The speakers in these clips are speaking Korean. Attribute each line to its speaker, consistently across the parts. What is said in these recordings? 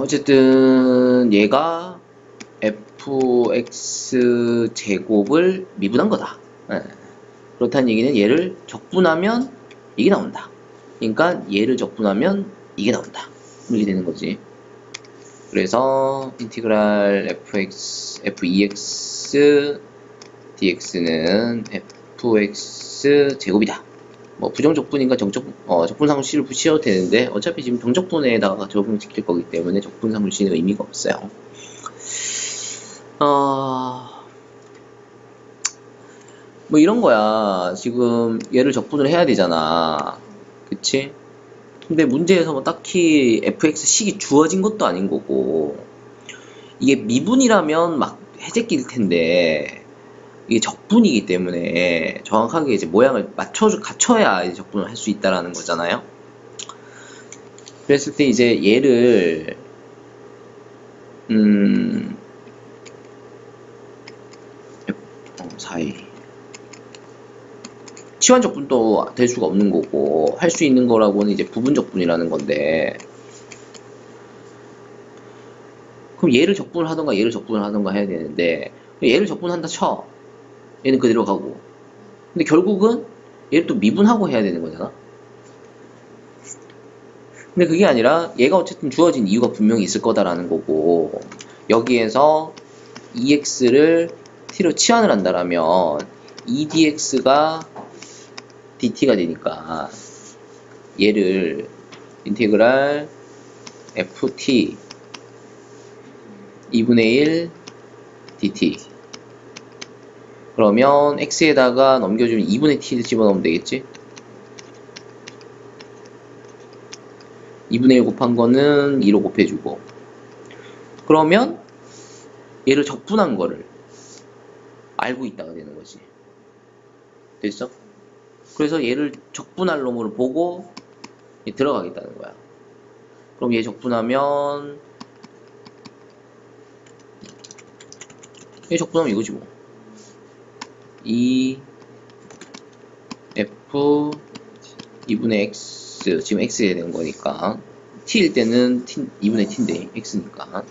Speaker 1: 어쨌든 얘가 fx 제곱을 미분한 거다. 예. 그렇다는 얘기는 얘를 적분하면 이게 나온다. 그러니까 얘를 적분하면 이게 나온다. 이렇게 되는 거지. 그래서 인티그랄 fx fex dx는 fx 제곱이다. 뭐 부정적분인가 정적 어, 적분상수식을 붙여도 되는데 어차피 지금 정적분에다가 적용시킬 거기 때문에 적분상수식은 의미가 없어요. 어... 뭐 이런 거야. 지금 얘를 적분을 해야 되잖아. 그치? 근데 문제에서 뭐 딱히 fx식이 주어진 것도 아닌 거고 이게 미분이라면 막 해제끼일 텐데 이게 적분이기 때문에 정확하게 이제 모양을 맞춰 갖춰야 이제 적분을 할 수 있다라는 거잖아요. 그랬을 때 이제 얘를 음 어, 사이. 치환 적분도 될 수가 없는 거고 할 수 있는 거라고는 이제 부분 적분이라는 건데. 그럼 얘를 적분을 하던가 얘를 적분을 하던가 해야 되는데 얘를 적분한다 쳐 얘는 그대로 가고. 근데 결국은 얘를 또 미분하고 해야 되는 거잖아. 근데 그게 아니라 얘가 어쨌든 주어진 이유가 분명히 있을 거다라는 거고 여기에서 ex를 t로 치환을 한다라면 edx가 dt가 되니까 얘를 인테그랄 ft 2분의 1 dt 그러면 x에다가 넘겨주면 2분의 t를 집어넣으면 되겠지? 2분의 1 곱한 거는 2로 곱해주고 그러면 얘를 적분한 거를 알고 있다가 되는 거지 됐어? 그래서 얘를 적분할 놈을 보고 들어가겠다는 거야 그럼 얘 적분하면 얘 적분하면 이거지 뭐 2 f 2분의 x 지금 x에 되는 거니까. T일 때는 t, 2분의 t인데 x니까.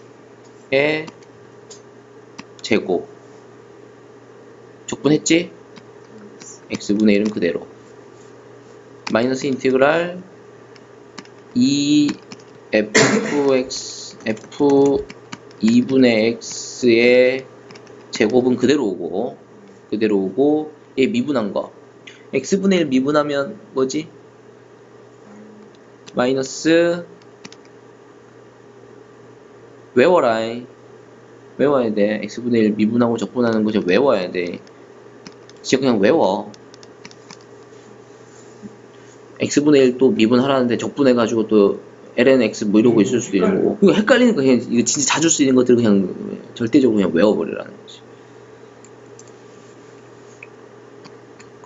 Speaker 1: 에 제곱. 적분했지? x분의 1은 그대로. 마이너스 인티그랄 2 fx f 2분의 x의 제곱은 그대로 오고 그대로 오고 얘 미분한 거. x분의 1 미분하면 뭐지? 마이너스 외워라 외워야 돼. x분의 1 미분하고 적분하는 거좀 외워야 돼. 진짜 그냥 외워. x분의 1또 미분하라는데 적분해가지고 또 lnx 뭐 이러고 있을 수도 있는 거고. 이거 헷갈리니까 그냥 이거 진짜 자주 쓰이는 것들 그냥 절대적으로 그냥 외워버리라는 거지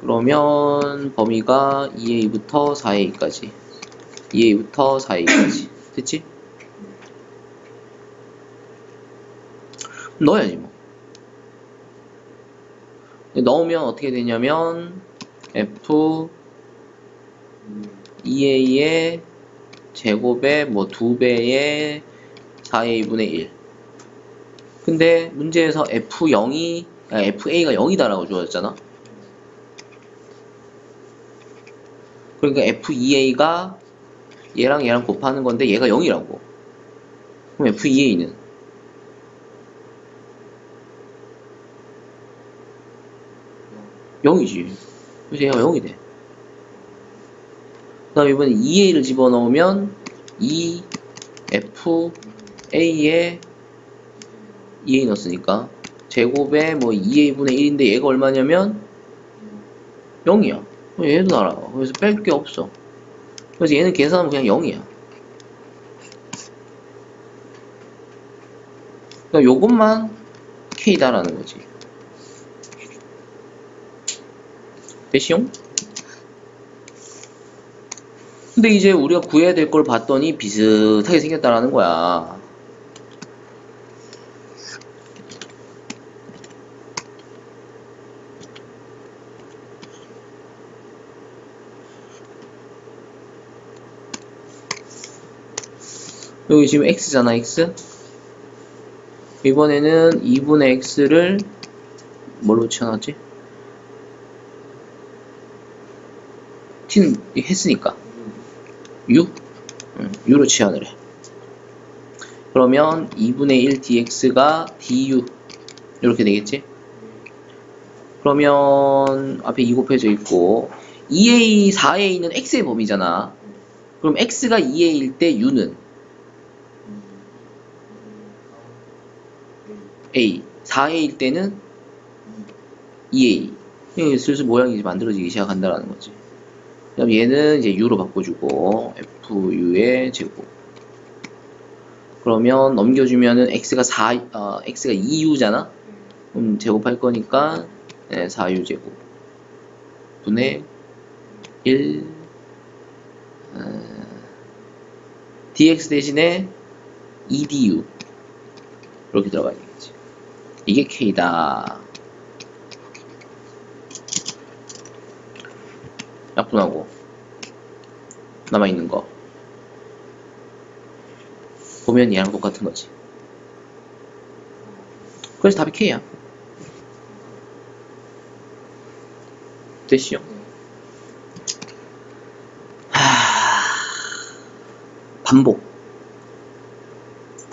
Speaker 1: 그러면 범위가 2a부터 4a까지. 2a부터 4a까지. 됐지? 넣어야지 뭐. 넣으면 어떻게 되냐면 f 2a의 제곱의 뭐 2배의 4a분의 1 근데 문제에서 f0이 fa가 0이다라고 주어졌잖아 그러니까 f2a가 얘랑 얘랑 곱하는 건데 얘가 0이라고 그럼 f2a는 0이지 그래서 얘가 0이 돼. 그 다음 이번에 2a를 집어넣으면 2 f a에 2a 넣었으니까 제곱에 뭐 2a분의 1인데 얘가 얼마냐면 0이야. 얘도 날아가. 그래서 뺄 게 없어. 그래서 얘는 계산하면 그냥 0이야. 그러니까 요것만 k다라는 거지. 됐시용? 근데 이제 우리가 구해야 될 걸 봤더니 비슷하게 생겼다라는 거야. 여기 지금 x잖아 x 이번에는 2분의 x를 뭘로 치워놨지? t는 했으니까 u? 응, u로 치환을 해 그러면 2분의 1 dx가 du 이렇게 되겠지? 그러면 앞에 2 곱해져 있고 2a, 4a는 x의 범위잖아 그럼 x가 2a일 때 u는 a. 4a일 때는 2a 이게 슬슬 모양이 이제 만들어지기 시작한다라는 거지. 그럼 얘는 이제 u로 바꿔주고 fu의 제곱. 그러면 넘겨주면은 x가 4 어, x가 2u잖아? 그럼 제곱할 거니까 네, 4u 제곱. 분의 1 어, dx 대신에 2du 이렇게 들어가야 되겠지 이게 k다. 약분하고 남아있는 거. 보면 얘랑 똑같은 거지. 그래서 답이 k야. 됐시요. 하... 반복.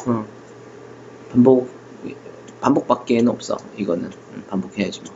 Speaker 1: 응. 반복 반복밖에는 없어. 이거는. 응, 반복해야지 뭐